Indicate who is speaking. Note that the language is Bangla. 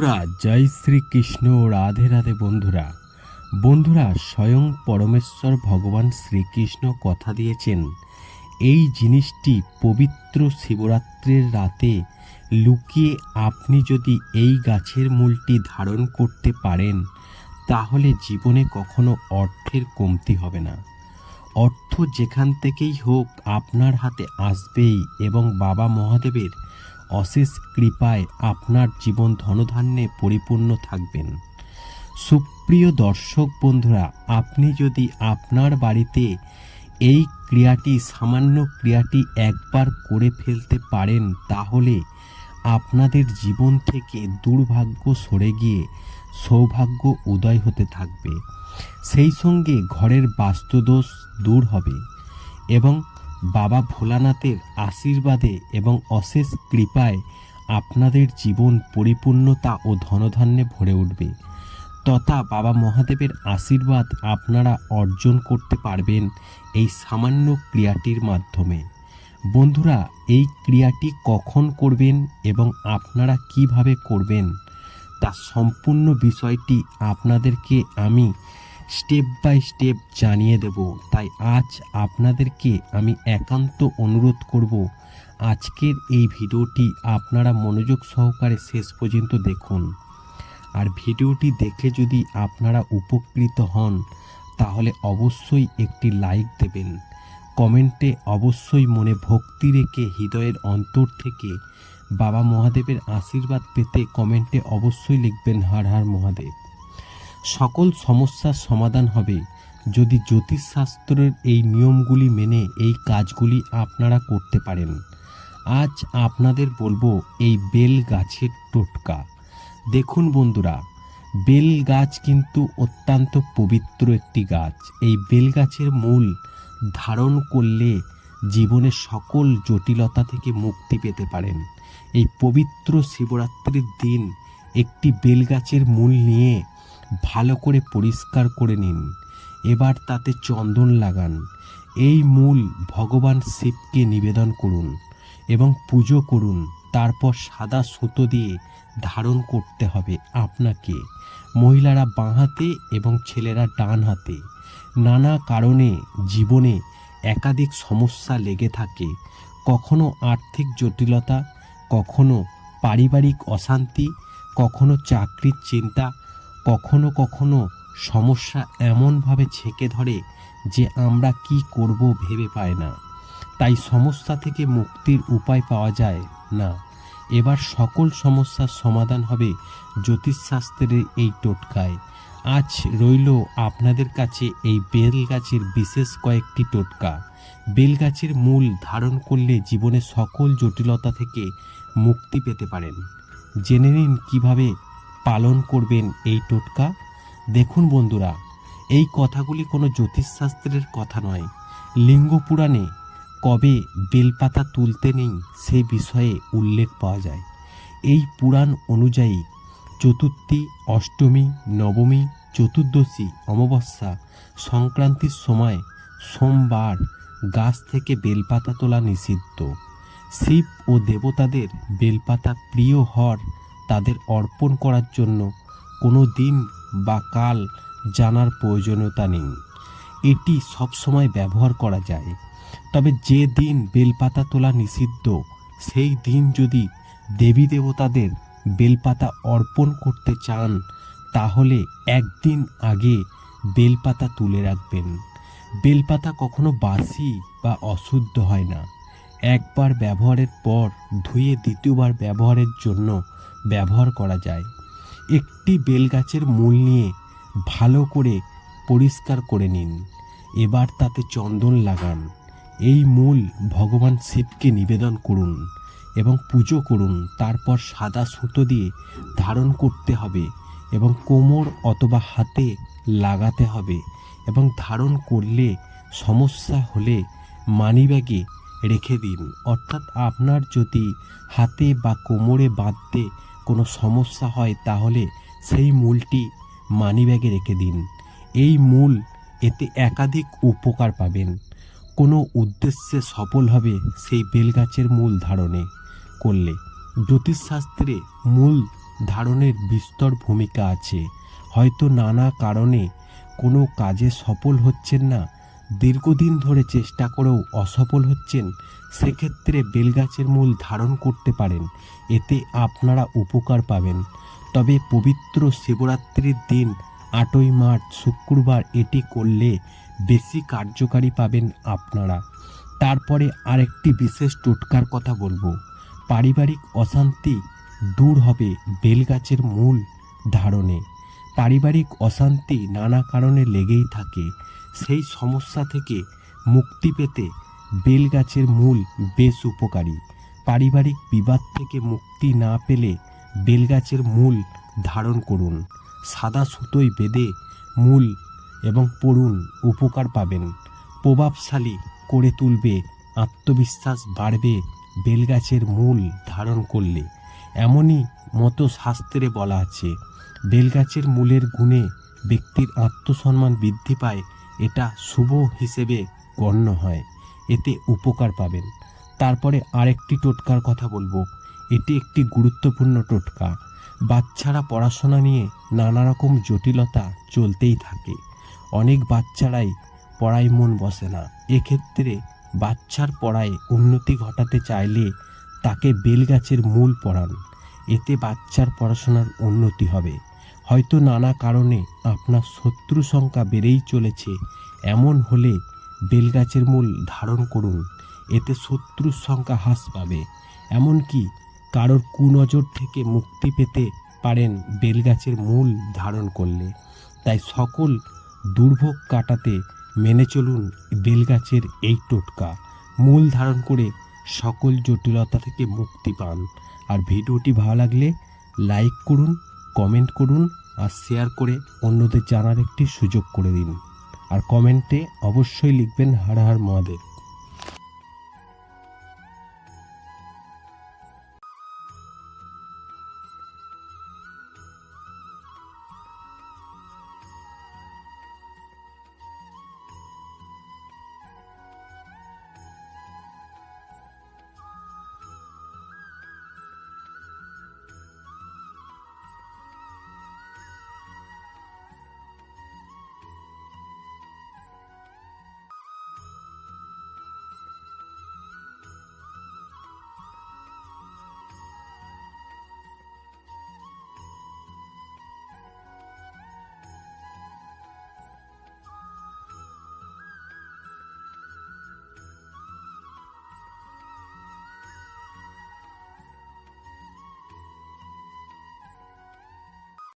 Speaker 1: বন্ধুরা, জয় শ্রীকৃষ্ণ, রাধে রাধে বন্ধুরা। বন্ধুরা, স্বয়ং পরমেশ্বর ভগবান শ্রীকৃষ্ণ কথা দিয়েছেন, এই জিনিসটি পবিত্র শিবরাত্রির রাতে লুকিয়ে আপনি যদি এই গাছের মূলটি ধারণ করতে পারেন, তাহলে জীবনে কখনো অর্থের কমতি হবে না। অর্থ যেখান থেকেই হোক আপনার হাতে আসবেই এবং বাবা মহাদেবের অশেষ কৃপায় আপনার জীবন ধনধান্যে পরিপূর্ণ থাকবেন। সুপ্রিয় দর্শক বন্ধুরা, আপনি যদি আপনার বাড়িতে এই ক্রিয়াটি, সামান্য ক্রিয়াটি একবার করে ফেলতে পারেন, তাহলে আপনাদের জীবন থেকে দুর্ভাগ্য সরে গিয়ে সৌভাগ্য উদয় হতে থাকবে। সেই সঙ্গে ঘরের বাস্তুদোষ দূর হবে এবং বাবা ভোলানাথের আশীর্বাদে এবং অশেষ কৃপায় আপনাদের জীবন পরিপূর্ণতা ও ধনধান্যে ভরে উঠবে। তথা বাবা মহাদেবের আশীর্বাদ আপনারা অর্জন করতে পারবেন এই সামান্য ক্রিয়াটির মাধ্যমে। বন্ধুরা, এই ক্রিয়াটি কখন করবেন এবং আপনারা কীভাবে করবেন তা সম্পূর্ণ বিষয়টি আপনাদেরকে আমি স্টেপ বাই স্টেপ জানিয়ে দেব। তাই আজ আপনাদেরকে আমি একান্ত অনুরোধ করব, আজকের এই ভিডিওটি আপনারা মনোযোগ সহকারে শেষ পর্যন্ত দেখুন। আর ভিডিওটি দেখে যদি আপনারা উপকৃত হন, তাহলে অবশ্যই একটি লাইক দেবেন। কমেন্টে অবশ্যই মনে ভক্তি রেখে হৃদয়ের অন্তর থেকে বাবা মহাদেবের আশীর্বাদ পেতে কমেন্টে অবশ্যই লিখবেন, হার হার মহাদেব। সকল সমস্যার সমাধান হবে। যদি জ্যোতিষশাস্ত্রের এই নিয়মগুলি মেনে এই কাজগুলি আপনারা করতে পারেন। আজ আপনাদের বলব এই বেল গাছের টোটকা। দেখুন বন্ধুরা, বেল গাছ কিন্তু অত্যন্ত পবিত্র একটি গাছ। এই বেল গাছের মূল ধারণ করলে জীবনের সকল জটিলতা থেকে মুক্তি পেতে পারেন। এই পবিত্র শিবরাত্রির দিন একটি বেল গাছের মূল নিয়ে ভালো করে পরিষ্কার করে নিন। এবার তাতে চন্দন লাগান। এই মূল ভগবান শিবকে নিবেদন করুন এবং পুজো করুন। তারপর সাদা সুতো দিয়ে ধারণ করতে হবে আপনাকে। মহিলারা বাঁ হাতে এবং ছেলেরা ডান হাতে। নানা কারণে জীবনে একাধিক সমস্যা লেগে থাকে। কখনো আর্থিক জটিলতা, কখনো পারিবারিক অশান্তি, কখনো চাকরির চিন্তা কখনো কখনো সমস্যা এমনভাবে ছেঁকে ধরে যে আমরা কি করব ভেবে পাই না। তাই সমস্যা থেকে মুক্তির উপায় পাওয়া যায় না। এবার সকল সমস্যার সমাধান হবে জ্যোতিষশাস্ত্রের এই টোটকায়। আজ রইল আপনাদের কাছে এই বেল গাছের বিশেষ কয়েকটি টোটকা। বেল গাছের মূল ধারণ করলে জীবনে সকল জটিলতা থেকে মুক্তি পেতে পারেন। জেনে নিন কীভাবে পালন করবেন এই টোটকা? দেখুন বন্ধুরা, এই কথাগুলি কোনো জ্যোতিষশাস্ত্রের কথা নয়। লিঙ্গ পুরাণে কবে বেলপাতা তুলতে নেই সেই বিষয়ে উল্লেখ পাওয়া যায়। এই পুরাণ অনুযায়ী চতুর্থী, অষ্টমী, নবমী, চতুর্দশী, অমাবস্যা সংক্রান্তির সময় সোমবার গাছ থেকে বেলপাতা তোলা নিষিদ্ধ। শিব ও দেবতাদের বেলপাতা প্রিয় হর তাদের অর্পণ করার জন্য কোনো দিন বা কাল জানার প্রয়োজনীয়তা নেই। এটি সবসময় ব্যবহার করা যায়। তবে যে দিন বেলপাতা তোলা নিষিদ্ধ, সেই দিন যদি দেবী দেবতাদের বেলপাতা অর্পণ করতে চান, তাহলে একদিন আগে বেলপাতা তুলে রাখবেন। বেলপাতা কখনো বাসি বা অশুদ্ধ হয় না। একবার ব্যবহারের পর ধুয়ে দ্বিতীয়বার ব্যবহারের জন্য ব্যবহার করা যায়। একটি বেলগাছের মূল নিয়ে ভালো করে পরিষ্কার করে নিন। এবার তাতে চন্দন লাগান। এই মূল ভগবান শিবকে নিবেদন করুন এবং পুজো করুন। তারপর সাদা সুতো দিয়ে ধারণ করতে হবে এবং কোমর অথবা হাতে লাগাতে হবে এবং ধারণ করলে সমস্যা হলে মানিব্যাগে রেখে দিন। অর্থাৎ আপনার যদি হাতে বা কোমরে বাঁধতে কোনো সমস্যা হয় তাহলে সেই মূলটি মানিব্যাগে রেখে দিন। এই মূল এতে একাধিক উপকার পাবেন। কোনো উদ্দেশ্যে সফল হবে সেই বেলগাছের মূল ধারণে করলে। জ্যোতিষশাস্ত্রে মূল ধারণের বিস্তর ভূমিকা আছে। হয়তো নানা কারণে কোনো কাজে সফল হচ্ছেন না দীর্ঘদিন ধরে চেষ্টা করেও অসফল হচ্ছেন, সেক্ষেত্রে বেলগাছের মূল ধারণ করতে পারেন। এতে আপনারা উপকার পাবেন। তবে পবিত্র শিবরাত্রির দিন, আটই মার্চ, শুক্রবার এটি করলে বেশি কার্যকারী পাবেন আপনারা। তারপরে আরেকটি বিশেষ টোটকার কথা বলব। পারিবারিক অশান্তি দূর হবে বেলগাছের মূল ধারণে। পারিবারিক অশান্তি নানা কারণে লেগেই থাকে। সেই সমস্যা থেকে মুক্তি পেতে বেলগাছের মূল বেশ উপকারী। পারিবারিক বিবাদ থেকে মুক্তি না পেলে বেলগাছের মূল ধারণ করুন। সাদা সুতোয় বেঁধে মূল এবং পড়ুন উপকার পাবেন। প্রভাবশালী করে তুলবে, আত্মবিশ্বাস বাড়বে বেলগাছের মূল ধারণ করলে। এমনই মতো শাস্ত্রে বলা আছে, বেলগাছের মূলের গুণে ব্যক্তির আত্মসম্মান বৃদ্ধি পায় এটা শুভ হিসেবে গণ্য হয়। এতে উপকার পাবেন। তারপরে আরেকটি টোটকার কথা বলব। এটি একটি গুরুত্বপূর্ণ টোটকা। বাচ্চারা পড়াশোনা নিয়ে নানা রকম জটিলতা চলতেই থাকে। অনেক বাচ্চারাই পড়ায় মন বসে না। এক্ষেত্রে বাচ্চার পড়ায় উন্নতি ঘটাতে চাইলে তাকে বেলগাছের মূল পড়ান। এতে বাচ্চার পড়াশোনার উন্নতি হবে। হয়তো নানা কারণে আপনার শত্রু সংখ্যা বেড়েই চলেছে। এমন হলে বেলগাছের মূল ধারণ করুন। এতে শত্রুর সংখ্যা হ্রাস পাবে। এমনকি কারোর কুনজর থেকে মুক্তি পেতে পারেন বেলগাছের মূল ধারণ করলে। তাই সকল দুর্ভোগ কাটাতে মেনে চলুন বেলগাছের এই টোটকা। মূল ধারণ করে সকল জটিলতা থেকে মুক্তি পান। আর ভিডিওটি ভালো লাগলে লাইক করুন, কমেন্ট করুন আর শেয়ার করে অন্যদের জানার একটি সুযোগ করে দিন। আর কমেন্টে অবশ্যই লিখবেন হার হার মহাদেব।